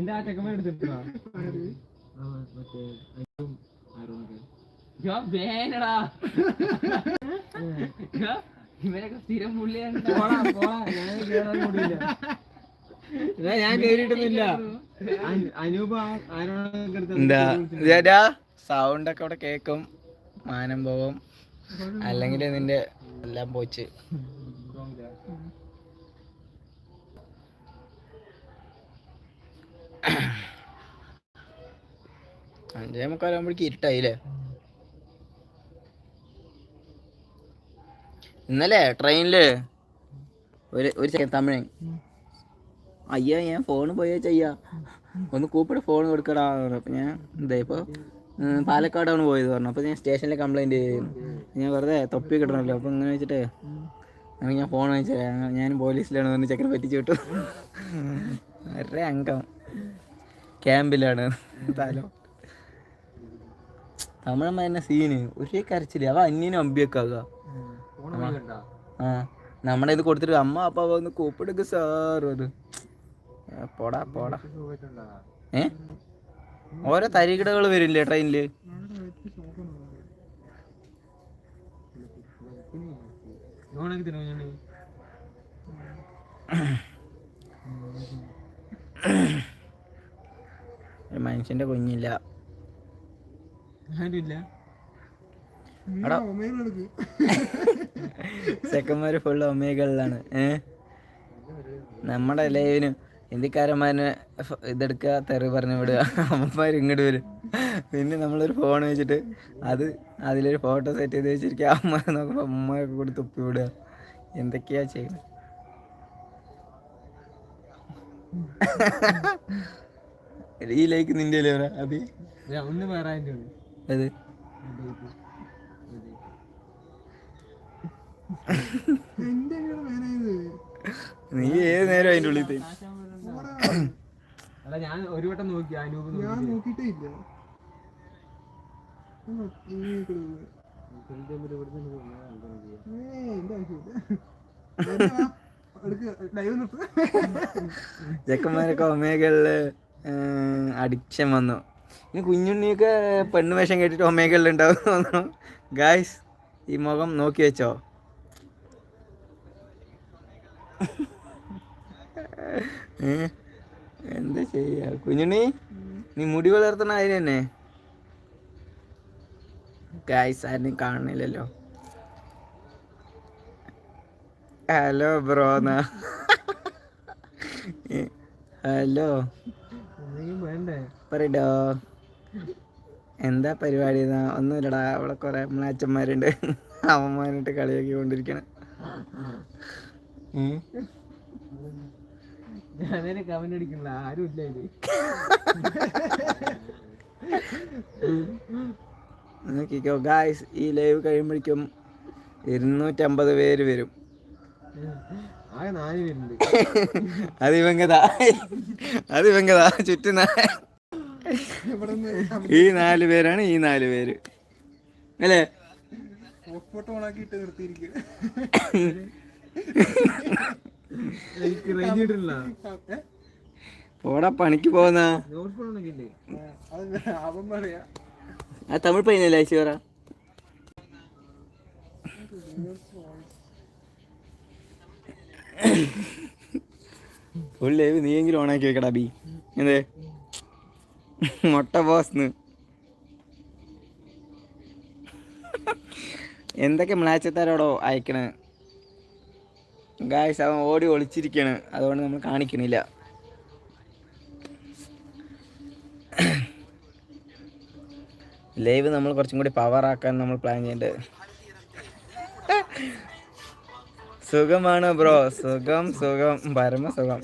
അതിന്റെ ആ ചെക്കന്മാർ എടുത്തിട്ടുണ്ടോ? വേനടാ ഇവരൊക്കെ സ്ഥിരം പുള്ളിയാണ്. ഞാൻ കേറിയിട്ടൊന്നുമില്ല. അനൂപ എന്താ സൗണ്ട് ഒക്കെ അവിടെ കേക്കും. മാനം പോവും. അല്ലെങ്കിൽ നിന്റെ എല്ലാം പോച്ച്. അഞ്ചേ മുക്കാലാകുമ്പോഴേക്ക് ഇരുട്ടായില്ലേ? ഇന്നലെ ട്രെയിനിൽ ഒരു ഒരു സെക്കൻഡ് തമിഴൻ അയ്യോ ഞാൻ ഫോൺ പോയാ ചെയ്യാ. ഒന്ന് കൂപ്പിട്ട് ഫോൺ കൊടുക്കടാ പറഞ്ഞു. അപ്പൊ ഞാൻ എന്താ ഇപ്പൊ ഉം, പാലക്കാടാണ് പോയത് പറഞ്ഞു. അപ്പോൾ ഞാൻ സ്റ്റേഷനിൽ കംപ്ലൈന്റ് ചെയ്യുന്നു ഞാൻ വെറുതെ തൊപ്പി കിട്ടണല്ലോ അപ്പോൾ ഇങ്ങനെ വെച്ചിട്ട് അങ്ങനെ ഞാൻ ഫോൺ വാങ്ങിച്ചു ഞാൻ പോലീസിലാണ് വന്ന് ചെക്കനെ പറ്റിച്ചു വിട്ടു. വളരെ അംഗം. ക്യാമ്പിലാണ്. താലോ തമിഴന്മാരുടെ സീന് ഒരേ കരച്ചില്ല അവ അന്യനും അമ്പിയൊക്കെ ആകുക ആ. നമ്മുടെ ഇത് കൊടുത്തിട്ട് അമ്മ അപ്പ വന്ന് കൂപ്പിടുക്ക് സാർ അത്. പോടാ പോടാ. ഏ? ഓരോ തരികിടകൾ വരില്ലേ ട്രെയിനിൽ? ഒരു മനുഷ്യന്റെ കുഞ്ഞില്ല. സെക്കന്മാര് ചെക്കന്മാര് ഫുള്ള് ഒമേകളിലാണ് ഏ? നമ്മുടെ ലൈവിന് ഹിന്ദിക്കാരന്മാരെ ഇതെടുക്കുക തെറി പറഞ്ഞു വിടുക. അമ്മമാർ ഇങ്ങോട്ട് വരും. പിന്നെ നമ്മളൊരു ഫോൺ വെച്ചിട്ട് അത് അതിലൊരു ഫോട്ടോ സെറ്റ് ചെയ്ത് വെച്ചിരിക്കുക അമ്മ നോക്കുമ്പോൾ അമ്മയൊക്കെ കൂടി തുപ്പി വിടുക. എന്തൊക്കെയാ ചെയ്യുന്നത്? ഈ ലൈക്ക് നിന്റെ അല്ലേ അത്? ഒന്ന് വേറെ അത്? നീ ഏത് നേരം അതിന്റെ ഉള്ളിൽ അല്ല ഞാൻ ഒരു വട്ടം നോക്കി അനൂപ് ഞാൻ നോക്കിട്ടേ ഇല്ല ചെക്കന്മാരൊക്കെ ഒമേകളിൽ അഡിക്ഷൻ വന്നു. ഇനി കുഞ്ഞുണ്ണിയൊക്കെ പെണ്ണ് വേഷം കേട്ടിട്ട് ഒമേഖല ഉണ്ടാവും ഗായ്സ് ഈ മുഖം നോക്കി വെച്ചോ? എന്താ ചെയ്യാ? കുഞ്ഞുണ്ണി നീ മുടി വളർത്തണ അതിന് തന്നെ. ഗായ്സ് ആരും കാണുന്നില്ലല്ലോ. ഹലോ ബ്രോന്നാ ഹലോ പറയടോ. എന്താ പരിപാടി ഒന്നുമില്ലടാ. അവിടെ കുറെ നമ്മളെ അച്ഛന്മാരുണ്ട്. അവന്മാരിട്ട് കളിയാക്കി കൊണ്ടിരിക്കണം. കമന്റ് ഇത്. നോക്കിക്കോ. ഗായ്സ് ഈ ലൈവ് കഴിയുമ്പോഴേക്കും ഇരുന്നൂറ്റമ്പത് പേര് വരും. അത് ഇവങ്കതാ അത് ഇവങ്കതാ ചുറ്റും നാ- ഈ നാല് പേരാണ് ഈ നാല് പേര്. അല്ലേ? പോടാ പണിക്ക് പോകുന്ന ആ തമിഴ് പയ്യനല്ലേ ഐശ്വറ ഫുൾ ലൈവ് നീയെങ്കിലും ഓണാക്കി വെക്കടാ ബി. എന്തേ? മുട്ട ബോസ്ന്ന് എന്തൊക്കെ മ്ലാച്ചത്താരോടോ അയക്കണ? ഗായ്സ് അവൻ ഓടി ഒളിച്ചിരിക്കണ്. അതുകൊണ്ട് നമ്മൾ കാണിക്കണില്ല ലൈവ് നമ്മൾ കുറച്ചും കൂടി പവർ ആക്കാൻ നമ്മൾ പ്ലാൻ ചെയ്യുന്നുണ്ട് സുഖമാണ് ബ്രോ. സുഖം സുഖം. പരമ സുഖം.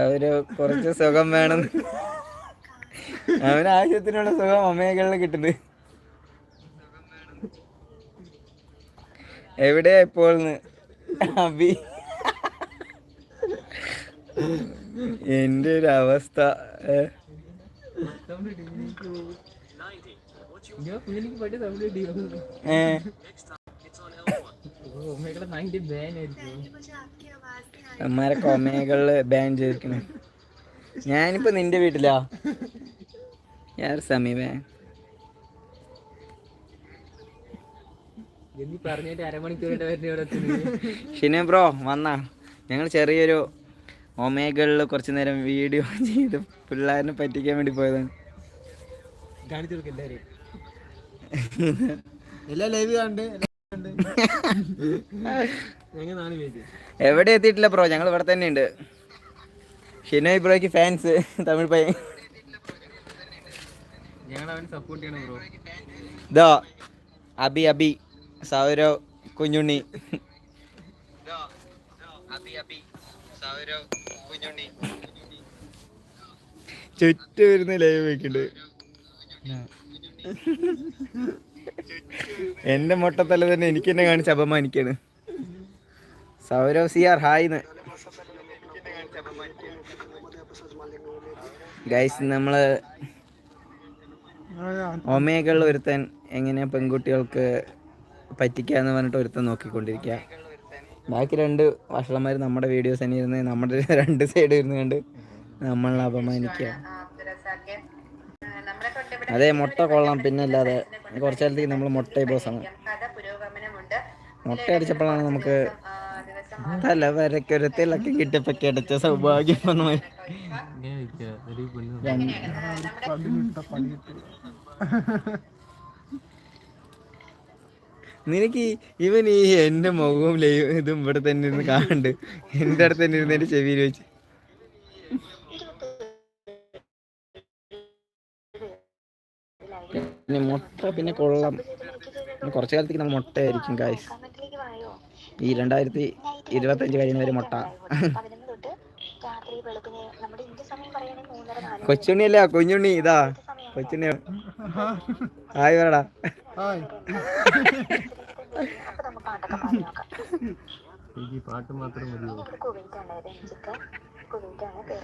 അവർ കുറച്ച് സുഖം വേണം. അവന് ആവശ്യത്തിനുള്ള സുഖം അമ്മയൊക്കെ കിട്ടുന്നത് എവിടെയാ ഇപ്പോൾ അബി എന്റെ ഒരു അവസ്ഥ ഏ? ഇയ്യോ, കൊമേകളിൽ പറ്റിയ തമിഴ് കിട്ടിയോ? ഏ ഓ, ഒമേഗയുടെ 90 ban ആയിരിക്കും. അമ്മാരൊക്കെ ഒമേകളിൽ ബാൻ ചെയ്തിരിക്കണേ ഞാനിപ്പോ നിന്റെ വീട്ടിലാ യാർ സമീപേ. ഷിനു ബ്രോ വന്നാ ഞങ്ങൾ ചെറിയൊരു ഒമേകളിൽ കുറച്ച് നേരം വീഡിയോ ചെയ്ത് പിള്ളേരിനെ പറ്റിക്കാൻ വേണ്ടി പോയതാണ്. എവിടെ എത്തിയിട്ടില്ല ബ്രോ ഞങ്ങൾ ഇവിടെ തന്നെ ഉണ്ട് ഷിനോയ് ബ്രോയ്ക്ക് ഫാൻസ് തമിഴ് പയ്യൻ. ദോ അബി സപ്പോർട്ട് സൗരവ് ബ്രോ ഇതോ അബി അബി. സൗരവ് കുഞ്ഞുണ്ണി ചുറ്റും വരുന്ന ലൈവ് വെക്കുന്നുണ്ട് എന്റെ മൊട്ടത്തല തന്നെ എനിക്ക് തന്നെ കാണിച്ച അപമാനിക്കാണ്. Sourav C R hi guys നമ്മൾ ഒമേകളിൽ ഒരുത്തൻ എങ്ങനെ പെൺകുട്ടികൾക്ക് പറ്റിക്കാന്ന് പറഞ്ഞിട്ട് ഒരുത്തൻ നോക്കിക്കൊണ്ടിരിക്കുക ബാക്കി രണ്ട് വഷളന്മാർ നമ്മുടെ വീഡിയോസ് തന്നെ ഇരുന്ന് നമ്മുടെ രണ്ട് സൈഡ് ഇരുന്ന് കണ്ട് നമ്മളെ അപമാനിക്കുക അതെ മുട്ട കൊള്ളാം പിന്നെ അല്ലാതെ കുറച്ചു കാലത്തേക്ക് നമ്മൾ മുട്ട ബോസാണ് മുട്ട അടിച്ചപ്പോഴാണ് നമുക്ക് തല വരക്കൊരത്തിലൊക്കെ തിളക്കം കിട്ടിയപ്പോ കിടച്ച സൗഭാഗ്യം വന്നു രണ്ട് നിനക്ക് ഇവൻ ഈ എന്റെ മുഖവും ലൈവ് ഇതും ഇവിടെ തന്നെ ഇരുന്ന് കാണണ്ട്. എന്റെ അടുത്ത് തന്നെ ഇരുന്ന് എന്റെ ചെവിയിൽ വെച്ച്. പിന്നെ മുട്ട പിന്നെ കൊള്ളാം. പിന്നെ കുറച്ചു കാലത്തേക്ക് നമ്മൾ മുട്ടയായിരിക്കും കായ്സ് ഈ രണ്ടായിരത്തി ഇരുപത്തഞ്ച് കഴിയുന്ന വരെ മുട്ട. കൊച്ചുണ്ണിയല്ല കുഞ്ഞുണ്ണി ഇതാ. കൊച്ചുണ്ണി ആയി പറടാ. ഈ പാട്ട് മാത്രം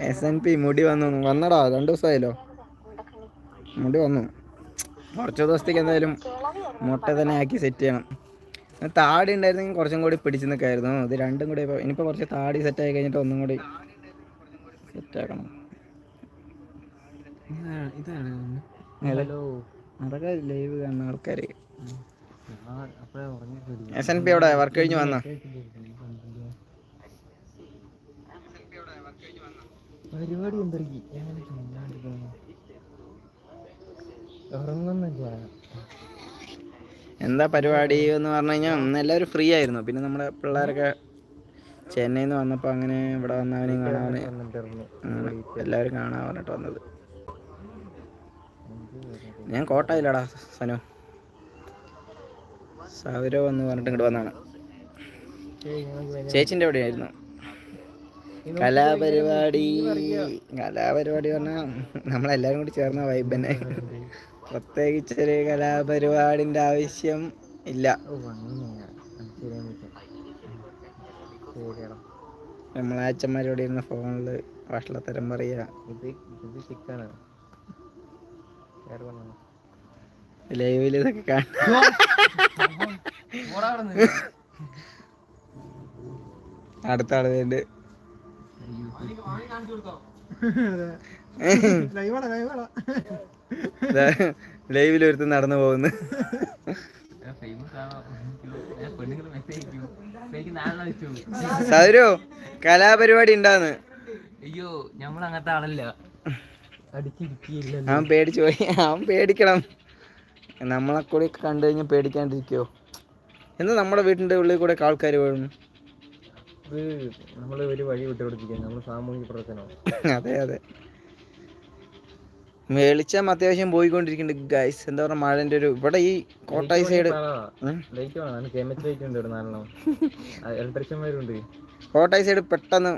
എസ് എൻ പി മുടി വന്നു. വന്നടാ രണ്ടു ദിവസമായല്ലോ. മുടി വന്നു. കുറച്ച് ദിവസത്തേക്ക് എന്തായാലും മുട്ട തന്നെ ആക്കി സെറ്റ് ചെയ്യണം. താടി ഉണ്ടായിരുന്നെങ്കിൽ കുറച്ചും കൂടി പിടിച്ചു നിൽക്കായിരുന്നു. ഇത് രണ്ടും കൂടി ഇപ്പോൾ ഇനിയിപ്പോൾ കുറച്ച് താടി സെറ്റ് ആയി കഴിഞ്ഞിട്ട് ഒന്നും കൂടി സെറ്റ് ആക്കണം. ഇതാണ്. ഇതാണ് ഹലോ. അതൊക്കെ ലൈവ് കാണുന്ന ആൾക്കാര്. എസ് എൻ പി അവിടെ വർക്ക് കഴിഞ്ഞ് വന്ന? പരിപാടി എന്തൊരു ഉറങ്ങുന്നില്ല എന്താ പരിപാടി എന്ന് പറഞ്ഞു കഴിഞ്ഞാൽ എല്ലാവരും ഫ്രീ ആയിരുന്നു. പിന്നെ നമ്മുടെ പിള്ളേരൊക്കെ ചെന്നൈന്ന് നിന്ന് വന്നപ്പോൾ അങ്ങനെ ഇവിടെ വന്നവനെയും കാണാൻ എല്ലാവരും കാണാൻ പറഞ്ഞിട്ട് വന്നത്. ഞാൻ കോട്ടായില്ലടാ സനു. സൗരവ് എന്ന് പറഞ്ഞിട്ട് ഇങ്ങോട്ട് വന്നാണ് ചേച്ചിന്റെ എവിടെയായിരുന്നു കലാപരിപാടി. കലാപരിപാടി പറഞ്ഞാൽ നമ്മളെല്ലാവരും കൂടി ചേർന്ന വൈബ് തന്നെ. പ്രത്യേകിച്ചൊരു കലാപരിപാടിന്റെ ആവശ്യം ഇല്ല. ഓ അങ്ങനെയാ അത് ശരിയാൻ നമ്മളെ അച്ഛന്മാരോട് ഇരുന്ന ഫോണിൽ വഷളത്തരം പറയുക ഇത് ഇത് ലൈവിൽ അടുത്ത ആൾ വേണ്ട. ലൈവിൽ ഒരുത്ത് നടന്നു പോകുന്നു. സൗരോ കലാപരിപാടി ഉണ്ടാന്ന്. അയ്യോ നമ്മൾ അങ്ങനത്തെ ആളല്ല. അവൻ പേടിച്ചു പോയി. അവൻ പേടിക്കണം. നമ്മളെ കൂടി കണ്ടു കഴിഞ്ഞാൽ പേടിക്കാണ്ടിരിക്കോ. എന്താ നമ്മുടെ വീട്ടിന്റെ ഉള്ളിൽ കൂടെ ആൾക്കാർ വീഴും നമ്മൾ ഒരു വഴി നമ്മൾ സാമൂഹിക അതെ അതെ. വെളിച്ചം അത്യാവശ്യം പോയിക്കൊണ്ടിരിക്കുന്നുണ്ട് ഗൈസ് എന്താ പറയുക മഴന്റെ ഒരു ഇവിടെ ഈ കോട്ടായി സൈഡ് കോട്ടായി സൈഡ് പെട്ടെന്ന്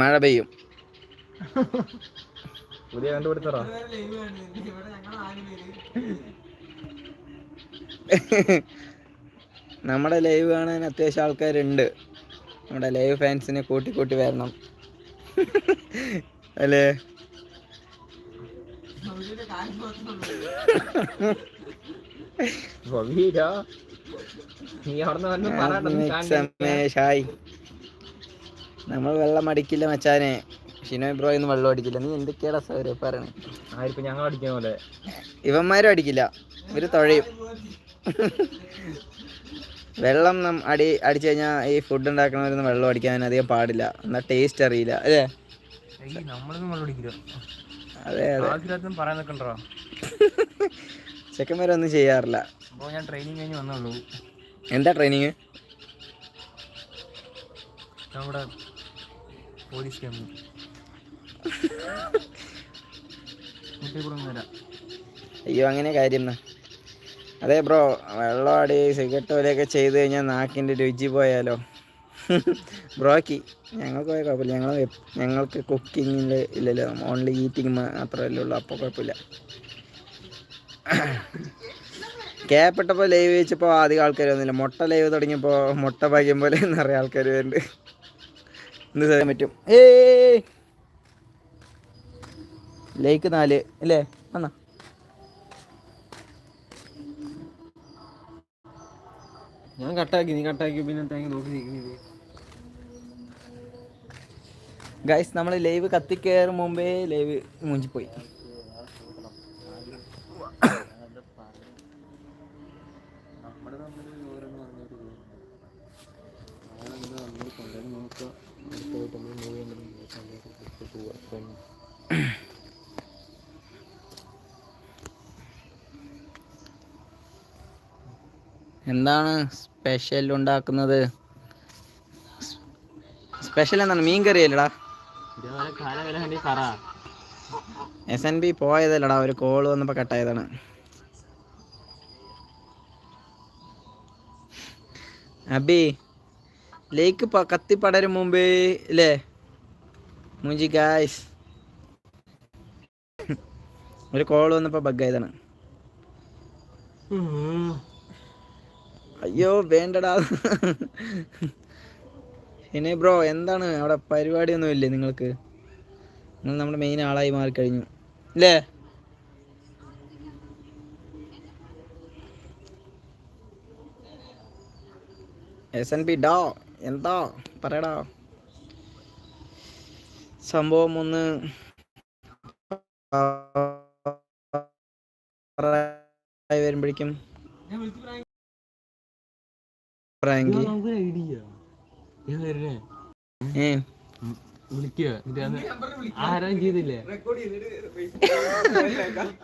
മഴ പെയ്യും. പുതിയ കണ്ടുപിടുത്തറാ? നമ്മുടെ ലൈവ് കാണാൻ അത്യാവശ്യം ആൾക്കാരുണ്ട്. നമ്മുടെ ലൈവ് ഫാൻസിനെ കൂട്ടി കൂട്ടി വരണം. അല്ലേ? നമ്മൾ വെള്ളം അടിക്കില്ല മച്ചാനെ. ഷിനോ ബ്രോ ഇന്ന് വെള്ളം അടിക്കില്ല. നീ എന്തൊക്കെയാടാ സൗര പറയണേ? ആയിരിക്കും ഞങ്ങൾ അടിക്കുന്ന പോലെ. ഇവന്മാരും അടിക്കില്ല. ഇവർ തുഴയും. വെള്ളം നം അടി അടിച്ചു കഴിഞ്ഞാൽ ഈ ഫുഡ് ഉണ്ടാക്കണവരൊന്നും വെള്ളം അടിക്കാൻ അധികം പാടില്ല. എന്നാൽ ടേസ്റ്റ് അറിയില്ല അല്ലേ? അതെ അതെ. ചെക്കന്മാരൊന്നും ചെയ്യാറില്ല. അപ്പോൾ ഞാൻ ട്രെയിനിങ് കഴിഞ്ഞ് വന്നുള്ളൂ എന്താ ട്രെയിനിങ് നമ്മുടെ പോലീസ് ക്യാമ്പ് അയ്യോ അങ്ങനെ കാര്യം അതെ ബ്രോ വെള്ളവാടി അടി സിഗരറ്റ് പോലെയൊക്കെ ചെയ്ത് കഴിഞ്ഞാൽ നാക്കിന്റെ രുചി പോയാലോ? ബ്രോക്കി ഞങ്ങൾക്ക് പോയ കുഴപ്പമില്ല. ഞങ്ങൾ ഞങ്ങൾക്ക് കുക്കിങ്ങിൽ ഇല്ലല്ലോ. ഓൺലി ഈറ്റിംഗ് മാത്രമല്ലേ ഉള്ളൂ അപ്പോൾ കുഴപ്പമില്ല. ക്യാപ്പിട്ടപ്പോൾ ലൈവ് വെച്ചപ്പോൾ അധികം ആൾക്കാർ വന്നില്ല. മുട്ട ലൈവ് തുടങ്ങിയപ്പോൾ മുട്ട ഭാഗ്യം പോലെ നിറയെ ആൾക്കാർ വരുന്നുണ്ട്. എന്ത് ചെയ്യാൻ പറ്റും? ഏ ലേക്ക് നാല് അല്ലേ? വന്നാ. ഞാൻ കട്ടാക്കി നീ കട്ടാക്കി പിന്നെ തേങ്ങ നോക്കി നിൽക്കുന്നത് ഗൈസ് നമ്മൾ ലൈവ് കത്തിക്കയറും മുമ്പേ ലൈവ് മൂഞ്ചിപ്പോയി. എന്താണ് സ്പെഷ്യൽ ഉണ്ടാക്കുന്നത്? സ്പെഷ്യൽ എന്താണ്? മീൻ കറി അല്ലടാ. ഇതേപോലെ കാലം വേണ്ടി പറ എസ് എൻ ബി പോയതല്ലടാ ഒരു കോൾ വന്നപ്പോൾ കട്ടായതാണ് അബി ലേക്ക് കത്തിപ്പടരും കത്തി മുമ്പേ അല്ലേ മുഞ്ചി ഗായ്സ് ഒരു കോൾ വന്നപ്പോൾ ബഗ്ഗായതാണ് അയ്യോ വേണ്ടടാ പിന്നെ ബ്രോ എന്താണ് അവിടെ പരിപാടിയൊന്നും ഇല്ലേ നിങ്ങൾക്ക് നിങ്ങൾ നമ്മുടെ മെയിൻ ആളായി മാറിക്കഴിഞ്ഞു അല്ലേ എസ് എൻ പി ഡോ എന്താ പറയടാ സംഭവം ഒന്ന് വരുമ്പോഴേക്കും പ്രാങ്കി.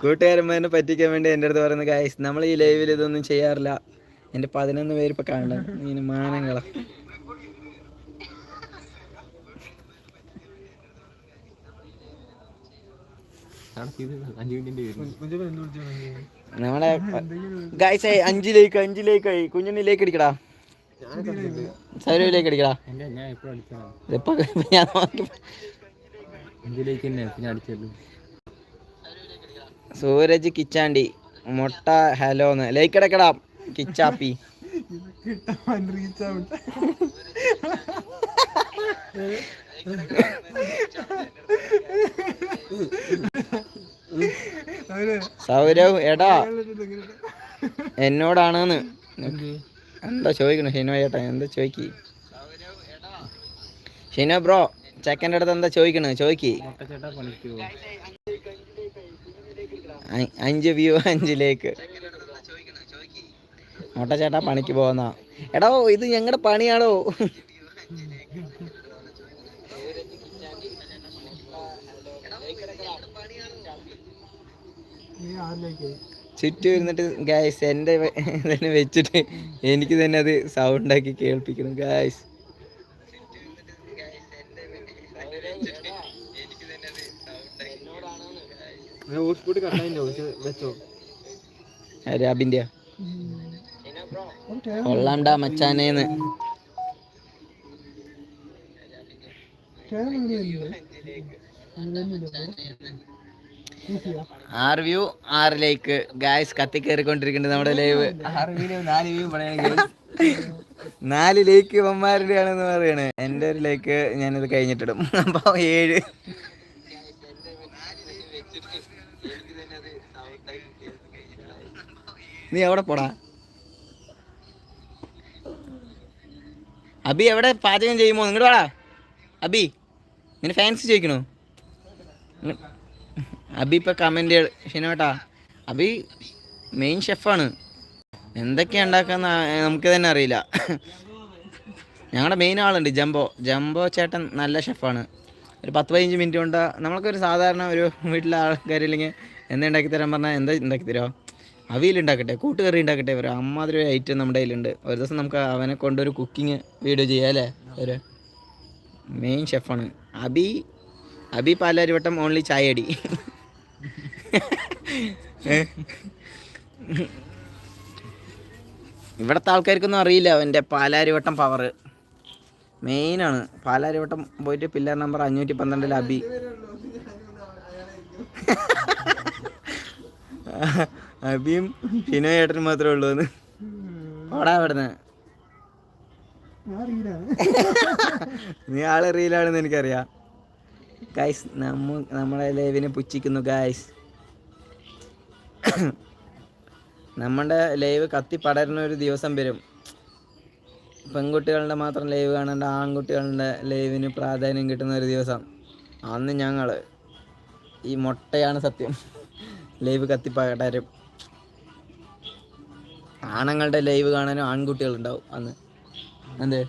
കൂട്ടുകാരന്മാരെ പറ്റിക്കാൻ വേണ്ടി എന്റെ അടുത്ത് പറയുന്നത് ഗായ്സ് നമ്മൾ ഈ ലൈവിൽ ഇതൊന്നും ചെയ്യാറില്ല. എന്റെ പതിനൊന്ന് പേര് ഇപ്പൊ കാണണ്ട ഇങ്ങനെ മാനങ്ങള. നമ്മളെ ഗായ്സ് അഞ്ചിലേക്ക് അഞ്ചിലേക്ക് കുഞ്ഞുണ്ണിലേക്ക് അടിക്കടാ സൗരവിലേക്ക് അടിക്കടാ. ഞാൻ സൂരജ് കിച്ചാണ്ടി. മുട്ട ഹലോ എന്ന്. ലൈക്ക് അടക്കടാ കിച്ചാപ്പി. സൗരവ് എടാ. എന്നോടാണെന്ന്. എന്താ ചോദിക്കണു? ഷിനോ ചേട്ടാ എന്താ ചോദിക്കി? ഷിനോ ബ്രോ ചെക്കന്റെ അടുത്ത് എന്താ ചോദിക്കണു? ചോദിക്കി. അഞ്ച് വ്യൂ അഞ്ചിലേക്ക് മുട്ട ചേട്ടാ പണിക്ക് പോകുന്ന എടോ ഇത് ഞങ്ങളുടെ പണിയാണോ? നീ ആരിലേക്ക്? ചുറ്റും ഇരുന്നിട്ട് ഗായ്സ് എന്റെ തന്നെ വെച്ചിട്ട് എനിക്ക് തന്നെ അത് സൗണ്ട് ആക്കി കേൾപ്പിക്കണം ഗായ്സ് രാബിന്റെ കൊള്ളാണ്ടാ മച്ചാനേന്ന്. ആറ് വ്യൂ ആറ് ലൈക്ക് ഗായ്സ് കത്തി കയറിക്കൊണ്ടിരിക്കുന്നുണ്ട് നമ്മുടെ ലൈവ് ആറ് വ്യൂ നാല് വ്യൂ നാല് ലൈക്ക് ഇവന്മാരുടെയാണെന്ന് പറയണേ. എന്റെ ഒരു ലൈക്ക് ഞാനിത് കഴിഞ്ഞിട്ടിടും. അപ്പോൾ ഏഴ്. നീ എവിടെ പോടാ. അബി എവിടെ പാചകം ചെയ്യുമോ? ഇങ്ങോട്ട് വാടാ. അബി നിന്റെ ഫാൻസ് ചോദിക്കണോ? അബി ഇപ്പൊ കമന്റ് ഷിനോട്ടാ അബി മെയിൻ ഷെഫാണ് എന്തൊക്കെയാ ഉണ്ടാക്കുന്ന നമുക്ക് തന്നെ അറിയില്ല. ഞങ്ങളുടെ മെയിൻ ആളുണ്ട് ജംബോ. ജംബോ ചേട്ടൻ നല്ല ഷെഫാണ് ഒരു പത്ത് പതിനഞ്ച് മിനിറ്റ് കൊണ്ട് നമ്മൾക്കൊരു സാധാരണ ഒരു വീട്ടിലെ ആൾക്കാരില്ലെങ്കിൽ എന്താ ഉണ്ടാക്കി തരാൻ പറഞ്ഞാൽ എന്താ ഉണ്ടാക്കി തരുമോ അവിയൽ ഉണ്ടാക്കട്ടെ കൂട്ടുകറി ഉണ്ടാക്കട്ടെ ഒരു അമ്മാതിരി ഒരു ഐറ്റം നമ്മുടെ കയ്യിലുണ്ട്. ഒരു ദിവസം നമുക്ക് അവനെ കൊണ്ടൊരു കുക്കിംഗ് വീഡിയോ ചെയ്യാം അല്ലേ? ഒരു മെയിൻ ഷെഫാണ് അബി അബി പാലാരിവട്ടം ഓൺലി ചായ അടി. ഇവിടുത്തെ ആൾക്കാർക്കൊന്നും അറിയില്ല അവന്റെ പാലാരിവട്ടം പവർ മെയിനാണ്. പാലാരിവട്ടം പോയിട്ട് പില്ലർ നമ്പർ അഞ്ഞൂറ്റി പന്ത്രണ്ടിൽ അബി. അബിയും ഷിനോ ഏട്ടനും മാത്രമേ ഉള്ളൂ എന്ന്. ഓടാ അവിടുന്ന്. നീ ആൾ റീലാണെന്ന് എനിക്കറിയാം. ഗൈസ് നമ്മ നമ്മളെ ലൈവിനെ പുച്ഛിക്കുന്നു ഗൈസ് നമ്മുടെ ലൈവ് കത്തി പടരുന്ന ഒരു ദിവസം വരും. പെൺകുട്ടികളുടെ മാത്രം ലൈവ് കാണേണ്ട ആൺകുട്ടികളുടെ ലൈവിന് പ്രാധാന്യം കിട്ടുന്ന ഒരു ദിവസം. അന്ന് ഞങ്ങൾ ഈ മുട്ടയാണ് സത്യം. ലൈവ് കത്തി പടരും ആണുങ്ങളുടെ ലൈവ് കാണാനും ആൺകുട്ടികളുണ്ടാവും അന്ന്. എന്തേ?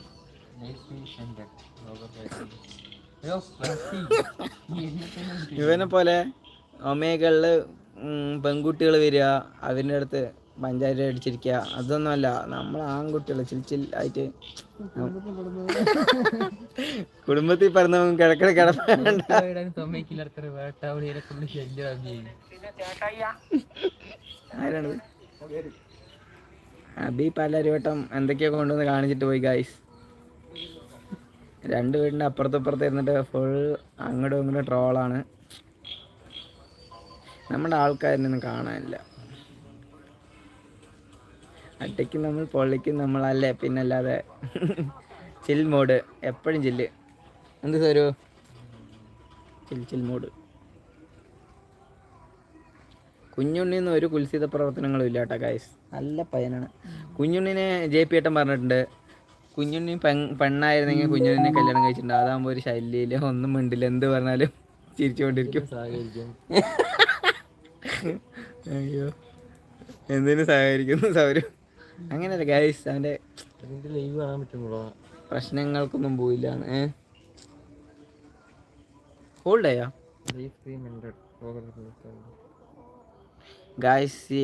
ഇവനെ പോലെ ഒമേകളിൽ പെൺകുട്ടികൾ വരിക അവരുടെ അടുത്ത് പഞ്ചായത്ത് അടിച്ചിരിക്കുക അതൊന്നുമല്ല. നമ്മൾ ആൺകുട്ടികൾ ചിൽച്ചിൽ ചിൽ ആയിട്ട് കുടുംബത്തിൽ പറഞ്ഞ കിടക്കട കിടപ്പേണ്ട. അബി അബി പലരുവട്ടം എന്തൊക്കെയോ കൊണ്ടുവന്ന് കാണിച്ചിട്ട് പോയി ഗായ്സ് രണ്ട് വീടിന്റെ അപ്പുറത്തപ്പുറത്ത് ഇരുന്നിട്ട് ഫുൾ അങ്ങോട്ടും ഇങ്ങോട്ടും ട്രോളാണ് നമ്മുടെ ആൾക്കാരനൊന്നും കാണാനില്ല. അട്ടയ്ക്കും നമ്മൾ പൊള്ളിക്കും നമ്മളല്ലേ? പിന്നല്ലാതെ ചിൽ മോഡ് എപ്പോഴും ചില്ല് എന്ത് സാരു? ചിൽ ചിൽ മോഡ് കുഞ്ഞുണ്ണിന്ന് ഒരു കുൽസിത പ്രവർത്തനങ്ങളും ഇല്ല കേട്ടോ ഗായ്സ് നല്ല പയ്യനാണ്. കുഞ്ഞുണ്ണിനെ ജെ പി ഏട്ടൻ പറഞ്ഞിട്ടുണ്ട്. കുഞ്ഞുണ്ണി പെൺ പെണ്ണായിരുന്നെങ്കിൽ കുഞ്ഞുണ്ണിനെ കല്യാണം കഴിച്ചിട്ടുണ്ട്. അതാകുമ്പോൾ ഒരു ശല്യമില്ല ഒന്നും മിണ്ടില്ല. എന്ത് പറഞ്ഞാലും ചിരിച്ചുകൊണ്ടിരിക്കും. സഹകരിക്കും. അയ്യോ. എന്തിനു സഹകരിക്കുന്നു സൗരം അങ്ങനെയല്ല ഗൈസ് അവന്റെ ലൈവ് കാണാൻ പറ്റുന്നുള്ളൂ പ്രശ്നങ്ങൾക്കൊന്നും പോയില്ല ഗൈസ് ഹോൾഡ് ആയോ?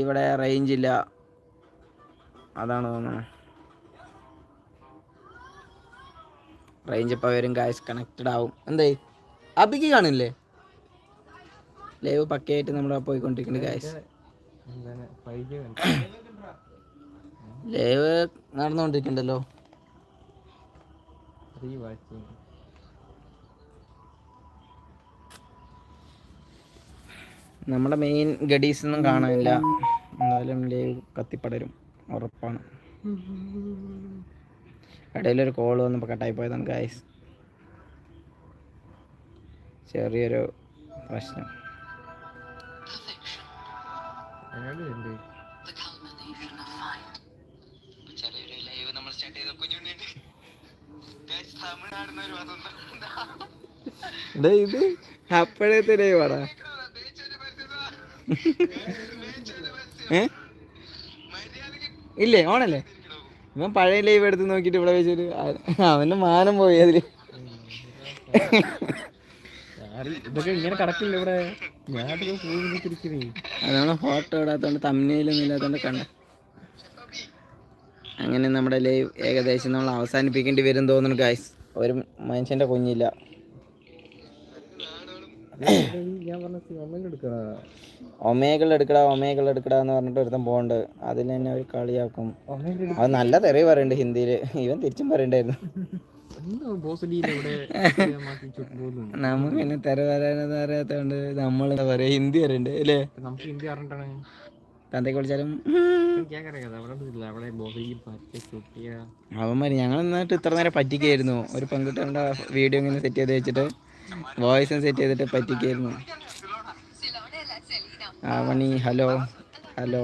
ഇവിടെ റേഞ്ച് ഇല്ല. അതാണ് തോന്നുന്നത് റേഞ്ച് ഇപ്പോൾ വരും ഗൈസ് കണക്റ്റഡ് ആവും. എന്തായി? അബിക്ക് കാണില്ലേ? ലൈവ് പക്കയായിട്ട് നമ്മൾ പോയിക്കൊണ്ടിരിക്കുന്നത് ഗായ്സ് ലൈവ് നടന്നുകൊണ്ടിരിക്കണ്ടല്ലോ നമ്മുടെ മെയിൻ ഗഡീസ് ഒന്നും കാണാനില്ല. എന്നാലും ലൈവ് കത്തിപ്പടരും. ഉറപ്പാണ്. ഇടയിലൊരു കോൾ വന്നപ്പോൾ കട്ടായി പോയതാണ് ഗായ്സ് ചെറിയൊരു പ്രശ്നം. അയാളും ഉണ്ട് ഇത് അപ്പോഴത്തെ ലൈവാടാ ഇല്ലേ ഓണല്ലേ? ഇവൻ പഴയ ലൈവ് എടുത്ത് നോക്കിട്ട് ഇവിടെ വെച്ചൊരു അവന്റെ മാനം പോയി അതിൽ. ആരും ഇതൊക്കെ ഇങ്ങനെ കടക്കില്ല ഇവിടെ? അതാണ് ഫോട്ടോ ഇടാത്തോണ്ട് തമ്മിലൊന്നും ഇല്ലാത്തോണ്ട് കണ്ട. അങ്ങനെ നമ്മുടെ ലൈവ് ഏകദേശം നമ്മൾ അവസാനിപ്പിക്കേണ്ടി വരും തോന്നുന്നു ഗായ്സ് ഒരു മനുഷ്യന്റെ കുഞ്ഞില്ല. ഒമേകൾ എടുക്കടാ ഒമേകൾ എടുക്കടാ എന്ന് പറഞ്ഞിട്ട് ഒരുത്തം പോണ്ട് അതിൽ തന്നെ അവർ കളിയാക്കും. അത് നല്ല തെറി പറയുന്നുണ്ട് ഹിന്ദിയിൽ ഇവൻ തിരിച്ചും പറയണ്ടായിരുന്നു. നമുക്ക് പിന്നെ തെര വരാനൊന്നും അറിയാത്തോണ്ട് നമ്മൾ എന്താ പറയാ ഹിന്ദി അറിയണ്ട് അല്ലേ? നമുക്ക് ഹിന്ദി അറിഞ്ഞിട്ടാണ്. തന്തയ്ക്ക് വിളിച്ചാലും അവന്മാര് ഞങ്ങൾ എന്നിട്ട് ഇത്ര നേരം പറ്റിക്കായിരുന്നു. ഒരു പെൺകുട്ടികളുടെ വീഡിയോ ഇങ്ങനെ സെറ്റ് ചെയ്ത് വെച്ചിട്ട് വോയിസും സെറ്റ് ചെയ്തിട്ട് പറ്റിക്കായിരുന്നു. ആ മണി ഹലോ ഹലോ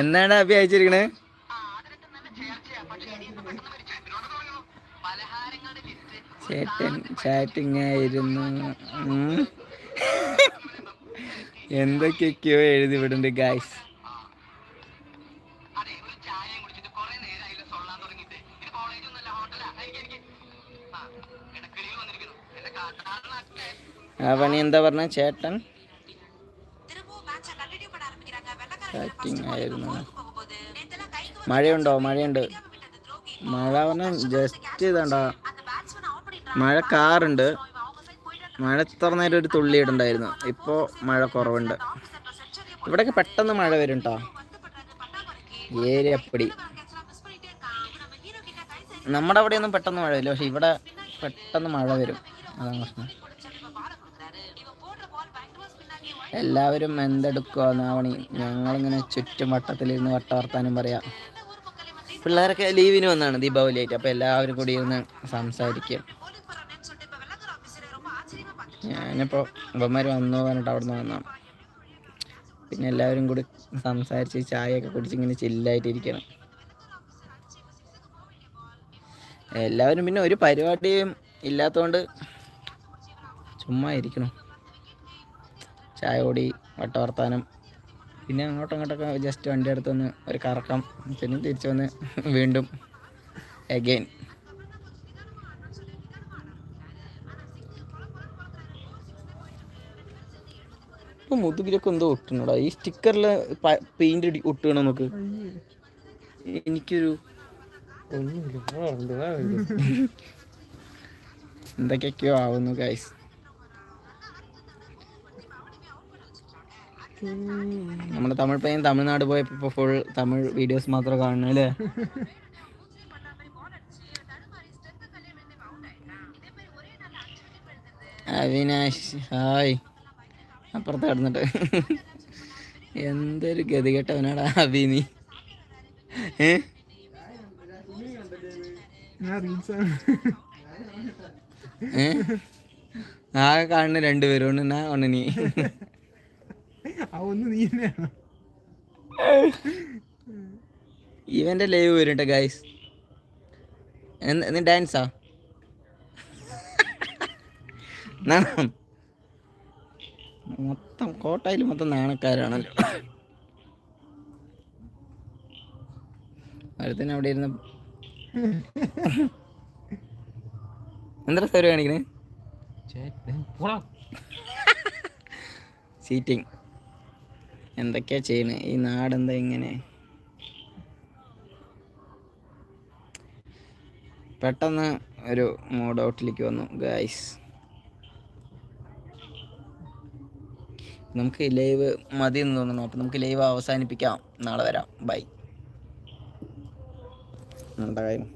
എന്താണ് അഭി അയച്ചിരിക്കണേ? ചേട്ടൻ ചാറ്റിംഗ് ആയിരുന്നു. എന്തൊക്കെയൊക്കെയോ എഴുതി വിടുന്നുണ്ട് ഗായ്സ് ആ പണി എന്താ പറഞ്ഞ ചേട്ടൻ? ചാറ്റിംഗ് ആയിരുന്നു. മഴയുണ്ടോ? മഴയുണ്ട്. മഴ പറഞ്ഞാൽ ജസ്റ്റ് ഇതാണ്ട. മഴ കാറുണ്ട്. മഴ ഇത്ര നേരം ഒരു തുള്ളി ഇടണ്ടായിരുന്നു. ഇപ്പോൾ മഴ കുറവുണ്ട്. ഇവിടെയൊക്കെ പെട്ടെന്ന് മഴ വരും കേട്ടോ ഏരിയപ്പടി. നമ്മുടെ അവിടെയൊന്നും പെട്ടെന്ന് മഴ വരില്ല. പക്ഷെ ഇവിടെ പെട്ടെന്ന് മഴ വരും. അതാണ് പ്രശ്നം. എല്ലാവരും എന്തെടുക്കുക നാവണി ഞങ്ങളിങ്ങനെ ചുറ്റും വട്ടത്തിലിരുന്ന് വട്ടവർത്താനം പറയാം. പിള്ളേരൊക്കെ ലീവിന് വന്നാണ് ദീപാവലി ആയിട്ട് അപ്പോൾ എല്ലാവരും കൂടി ഇരുന്ന് സംസാരിക്കും. ഞാനിപ്പോൾ ഉപമാര് വന്നു പറഞ്ഞിട്ട് അവിടെ നിന്ന് വന്നാണ് പിന്നെ എല്ലാവരും കൂടി സംസാരിച്ച് ചായയൊക്കെ കുടിച്ച് ഇങ്ങനെ ചില്ലായിട്ടിരിക്കണം. എല്ലാവരും പിന്നെ ഒരു പരിപാടിയും ഇല്ലാത്തതുകൊണ്ട് ചുമ്മാ ഇരിക്കണം. ചായ കൂടി വട്ടവർത്താനം. പിന്നെ അങ്ങോട്ടും ഇങ്ങോട്ടൊക്കെ ജസ്റ്റ് വണ്ടി എടുത്ത് വന്ന് ഒരു കറക്കം പിന്നെ തിരിച്ചു വന്ന് വീണ്ടും എഗെയിൻ ഇപ്പൊ മുതുകിലൊക്കെ എന്തോ ഒട്ടുന്നുടാ. ഈ സ്റ്റിക്കറിൽ പെയിന്റ് അടി ഒട്ടുകണം നമുക്ക്? എനിക്കൊരു എന്തൊക്കെയൊക്കെയോ ആവുന്നു ഗൈസ് നമ്മുടെ തമിഴ് പയ്യൻ തമിഴ്നാട് പോയപ്പോ ഇപ്പൊ ഫുൾ തമിഴ് വീഡിയോസ് മാത്രം കാണുന്നു അല്ലേ? അവിനാശ് ഹായ്. അപ്പുറത്ത് കിടന്നിട്ട്. എന്തൊരു ഗതികെട്ടവനാടാ റീൽസ് ആണ്. ഏ? ആകെ കാണുന്ന രണ്ടുപേരും. ഉണ്ട് ഞാൻ ഒന്ന് നീ. ആ ഒന്ന് നീ തന്നെയാണ് ഇവന്റെ ലൈവ് വരുന്നുണ്ട് ഗൈസ് ഡാൻസാ നാണം മൊത്തം കോട്ടയിൽ മൊത്തം നാണക്കാരാണല്ലോ. അടുത്തന്നെ അവിടെ ഇരുന്ന് എന്താ സ്ഥലം കാണിക്കണേ? സീറ്റിംഗ് എന്തൊക്കെയാ ചെയ്യണേ? ഈ നാടെന്താ ഇങ്ങനെ? പെട്ടെന്ന് ഒരു മൂഡ് ഔട്ടിലേക്ക് വന്നു ഗായ്സ് നമുക്ക് ലൈവ് മതി എന്ന് തോന്നുന്നു. അപ്പം നമുക്ക് ലൈവ് അവസാനിപ്പിക്കാം. നാളെ വരാം. ബൈ എന്താ കാര്യം.